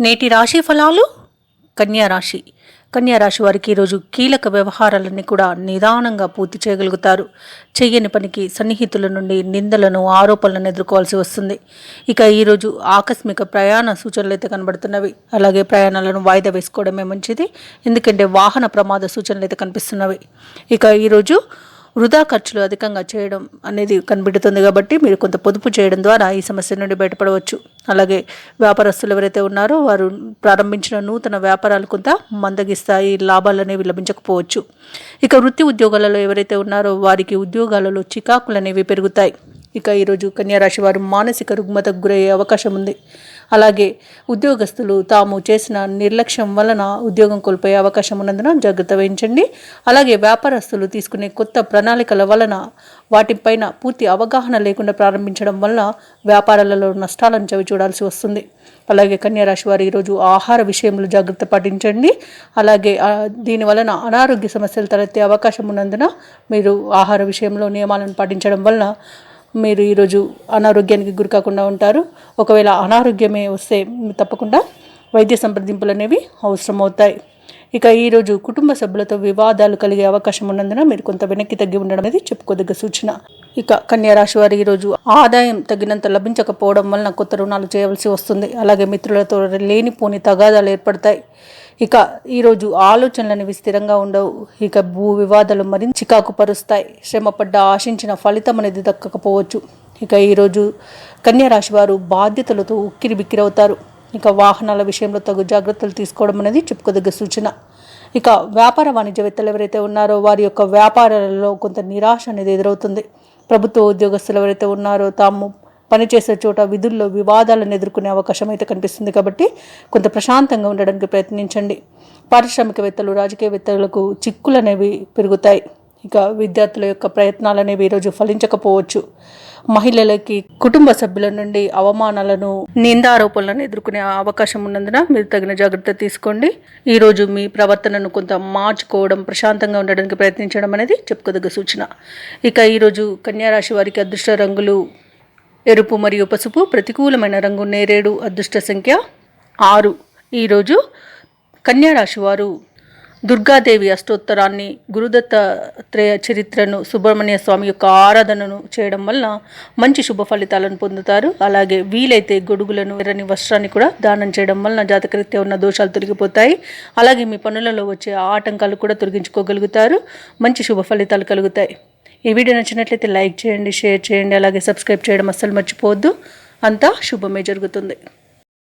నేటి రాశి ఫలాలు? కన్యా రాశి. కన్యా రాశి వారికి ఈరోజు కీలక వ్యవహారాలన్నీ కూడా నిదానంగా పూర్తి చేయగలుగుతారు. చెయ్యని పనికి సన్నిహితుల నుండి నిందలను ఆరోపణలను ఎదుర్కోవాల్సి వస్తుంది. ఇక ఈరోజు ఆకస్మిక ప్రయాణ సూచనలు అయితే కనబడుతున్నవి. అలాగే ప్రయాణాలను వాయిదా వేసుకోవడమే మంచిది. ఎందుకంటే వాహన ప్రమాద సూచనలు అయితే కనిపిస్తున్నవి. ఇక ఈరోజు వృధా ఖర్చులు అధికంగా చేయడం అనేది కనిపెడుతుంది కాబట్టి మీరు కొంత పొదుపు చేయడం ద్వారా ఈ సమస్య నుండి బయటపడవచ్చు. అలాగే వ్యాపారస్తులు ఎవరైతే ఉన్నారో వారు ప్రారంభించిన నూతన వ్యాపారాలు కొంత మందగిస్తాయి లాభాలు అనేవి లభించకపోవచ్చు. ఇక వృత్తి ఉద్యోగాలలో ఎవరైతే ఉన్నారో వారికి ఉద్యోగాలలో చికాకులు అనేవి పెరుగుతాయి. ఇక ఈరోజు కన్యారాశి వారు మానసిక రుగ్మతకు గురయ్యే అవకాశం ఉంది. అలాగే ఉద్యోగస్తులు తాము చేసిన నిర్లక్ష్యం వలన ఉద్యోగం కోల్పోయే అవకాశం ఉన్నందున జాగ్రత్త వహించండి. అలాగే వ్యాపారస్తులు తీసుకునే కొత్త ప్రణాళికల వలన వాటిపైన పూర్తి అవగాహన లేకుండా ప్రారంభించడం వలన వ్యాపారాలలో నష్టాలను చవి చూడాల్సి వస్తుంది. అలాగే కన్యారాశి వారు ఈరోజు ఆహార విషయంలో జాగ్రత్త పాటించండి. అలాగే దీని వలన అనారోగ్య సమస్యలు తలెత్తే అవకాశం ఉన్నందున మీరు ఆహార విషయంలో నియమాలను పాటించడం వలన మీరు ఈరోజు అనారోగ్యానికి గురికాకుండా ఉంటారు. ఒకవేళ అనారోగ్యమే వస్తే తప్పకుండా వైద్య సంప్రదింపులు అనేవి అవసరం అవుతాయి ఇక ఈరోజు కుటుంబ సభ్యులతో వివాదాలు కలిగే అవకాశం ఉన్నందున మీరు కొంత వెనక్కి తగ్గి ఉండడం అనేది చెప్పుకోదగ్గ సూచన. ఇక కన్యా రాశి వారు ఈరోజు ఆదాయం తగినంత లభించకపోవడం వలన కొత్త రుణాలు చేయవలసి వస్తుంది. అలాగే మిత్రులతో లేనిపోని తగాదాలు ఏర్పడతాయి. ఇక ఈరోజు ఆలోచనలనేవి స్థిరంగా ఉండవు ఇక భూ వివాదాలు మరింత చికాకు పరుస్తాయి. శ్రమపడ్డ ఆశించిన ఫలితం అనేది దక్కకపోవచ్చు. ఇక ఈరోజు కన్యారాశి వారు బాధ్యతలతో ఉక్కిరి బిక్కిరవుతారు ఇక వాహనాల విషయంలో తగు జాగ్రత్తలు తీసుకోవడం అనేది చెప్పుకోదగ్గ సూచన. ఇక వ్యాపార వాణిజ్యవేత్తలు ఎవరైతే ఉన్నారో వారి యొక్క వ్యాపారాలలో కొంత నిరాశ అనేది ఎదురవుతుంది. ప్రభుత్వ ఉద్యోగస్తులు ఎవరైతే ఉన్నారో తాము పనిచేసే చోట విధుల్లో వివాదాలను ఎదుర్కొనే అవకాశం అయితే కనిపిస్తుంది కాబట్టి కొంత ప్రశాంతంగా ఉండడానికి ప్రయత్నించండి. పారిశ్రామికవేత్తలు రాజకీయవేత్తలకు చిక్కులు అనేవి పెరుగుతాయి. ఇక విద్యార్థుల యొక్క ప్రయత్నాలు అనేవి ఈరోజు ఫలించకపోవచ్చు. మహిళలకి కుటుంబ సభ్యుల నుండి అవమానాలను నిందారోపణలను ఎదుర్కొనే అవకాశం ఉన్నందున మీరు తగిన జాగ్రత్త తీసుకోండి. ఈరోజు మీ ప్రవర్తనను కొంత మార్చుకోవడం ప్రశాంతంగా ఉండడానికి ప్రయత్నించడం అనేది చెప్పుకోదగ్గ సూచన. ఇక ఈరోజు కన్యారాశి వారికి అదృష్ట రంగులు ఎరుపు మరియు పసుపు ప్రతికూలమైన రంగు నేరేడు అదృష్ట సంఖ్య ఆరు. ఈరోజు కన్యారాశి వారు దుర్గాదేవి అష్టోత్తరాన్ని గురుదత్తాత్రేయ చరిత్రను సుబ్రహ్మణ్య స్వామి యొక్క ఆరాధనను చేయడం వల్ల మంచి శుభ ఫలితాలను పొందుతారు. అలాగే వీలైతే గొడుగులను ఎర్రని వస్త్రాన్ని కూడా దానం చేయడం వలన జాతకరీత్యా ఉన్న దోషాలు తొలగిపోతాయి. అలాగే మీ పనులలో వచ్చే ఆటంకాలు కూడా తొలగించుకోగలుగుతారు. మంచి శుభ ఫలితాలు కలుగుతాయి. ఈ వీడియో నచ్చినట్లయితే లైక్ చేయండి షేర్ చేయండి అలాగే సబ్స్క్రైబ్ చేయడం అస్సలు మర్చిపోవద్దు. అంతా శుభమే జరుగుతుంది.